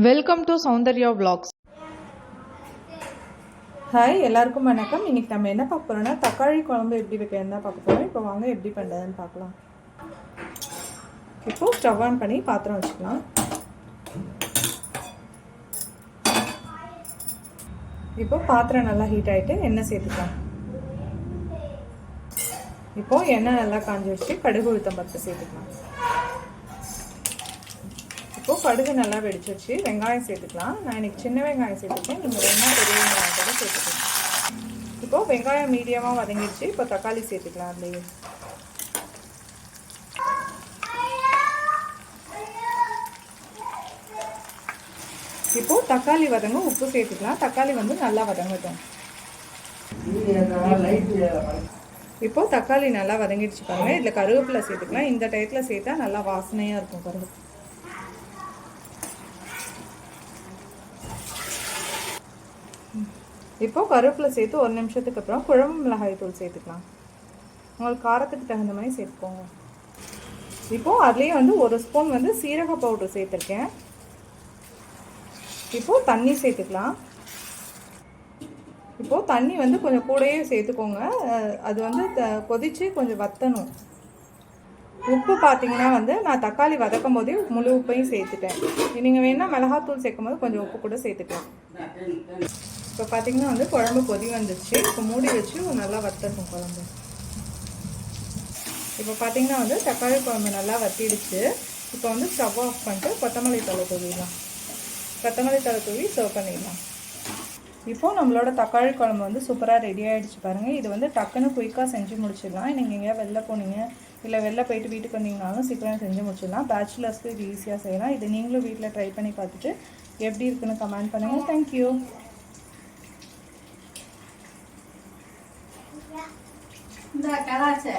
Welcome to Soundarya vlogs. Hi எல்லாருக்கும் வணக்கம். இன்னைக்கு நம்ம என்ன பார்க்க போறோம்னா தக்காளி குழம்பு எப்படி வைக்கிறதுன்னு தான் பார்க்க போறோம். இப்போ வாங்க எப்படி பண்ணுறதுன்னு பார்க்கலாம். இப்போ ஸ்டவ் ஆன் பண்ணி பாத்திரம் வச்சுக்கலாம். இப்போ பாத்திரம் நல்லா ஹீட் ஆகிட்டு எண்ணெய் சேர்த்துக்கலாம். இப்போ எண்ணெய் நல்லா காஞ்சி வச்சு கடுகு உளுத்தம் பருப்பு சேர்த்துக்கலாம். இப்போ கடுகு நல்லா வெடிச்சிருச்சு வெங்காயம் சேர்த்துக்கலாம். நான் இன்னைக்கு சின்ன வெங்காயம் சேர்த்துக்கேன் நீங்கள் வேணா பெரிய வெங்காயம் கூட சேர்த்துக்கலாம். இப்போ வெங்காயம் மீடியமாக வதங்கிடுச்சு. இப்போ தக்காளி சேர்த்துக்கலாம் அதுலேயே. இப்போ தக்காளி வதங்க உப்பு சேர்த்துக்கலாம். தக்காளி வந்து நல்லா வதங்கட்டும். இப்போ தக்காளி நல்லா வதங்கிடுச்சு பாருங்க. இதில் கருவேப்பிலை சேர்த்துக்கலாம். இந்த டயத்தில் சேர்த்தா நல்லா வாசனையாக இருக்கும் கருவேப்பிலை. இப்போ கருவேப்பிலை சேர்த்து ஒரு நிமிஷத்துக்கு அப்புறம் குழம்பு மிளகாய் தூள் சேர்த்துக்கலாம். உங்களுக்கு காரத்துக்கு தகுந்த மாதிரி சேர்த்துக்கோங்க. இப்போது அதுலேயே வந்து ஒரு ஸ்பூன் வந்து சீரக பவுடர் சேர்த்துருக்கேன். இப்போது தண்ணி சேர்த்துக்கலாம். இப்போது தண்ணி வந்து கொஞ்சம் கூடயே சேர்த்துக்கோங்க. அது வந்து கொதித்து கொஞ்சம் வத்தணும். உப்பு பார்த்தீங்கன்னா வந்து நான் தக்காளி வதக்கும் போதே முழு உப்பையும் சேர்த்துட்டேன். நீங்கள் வேணால் மிளகாத்தூள் சேர்க்கும் போது கொஞ்சம் உப்பு கூட சேர்த்துக்கலாம். இப்போ பார்த்தீங்கன்னா வந்து குழம்பு கொதி வந்துச்சு இப்போ மூடி வச்சு நல்லா வத்தட்டும் குழம்பு. இப்போ பார்த்தீங்கன்னா வந்து தக்காளி குழம்பு நல்லா வத்திடுச்சு. இப்போ வந்து ஸ்டவ் ஆஃப் பண்ணிட்டு கொத்தமல்லி தலை தூவிடலாம். கொத்தமல்லி தலை தூவி சர்வ் பண்ணிடலாம். இப்போது நம்மளோட தக்காளி குழம்பு வந்து சூப்பராக ரெடி ஆகிடுச்சு பாருங்கள் இது வந்து டக்குன்னு குயிக்காக செஞ்சு முடிச்சிடலாம். நீங்கள் எங்கேயா வெளில போனீங்க இல்லை வெளில போயிட்டு வீட்டுக்கு வந்தீங்கனாலும் சீக்கிரம் செஞ்சு முடிச்சிடலாம். பேச்சுலர்ஸ்க்கு இது ஈஸியாக செய்யலாம். இது நீங்களும் வீட்டில் ட்ரை பண்ணி பார்த்துட்டு எப்படி இருக்குன்னு கமெண்ட் பண்ணுங்கள் தேங்க்யூ இந்த கலாச்சை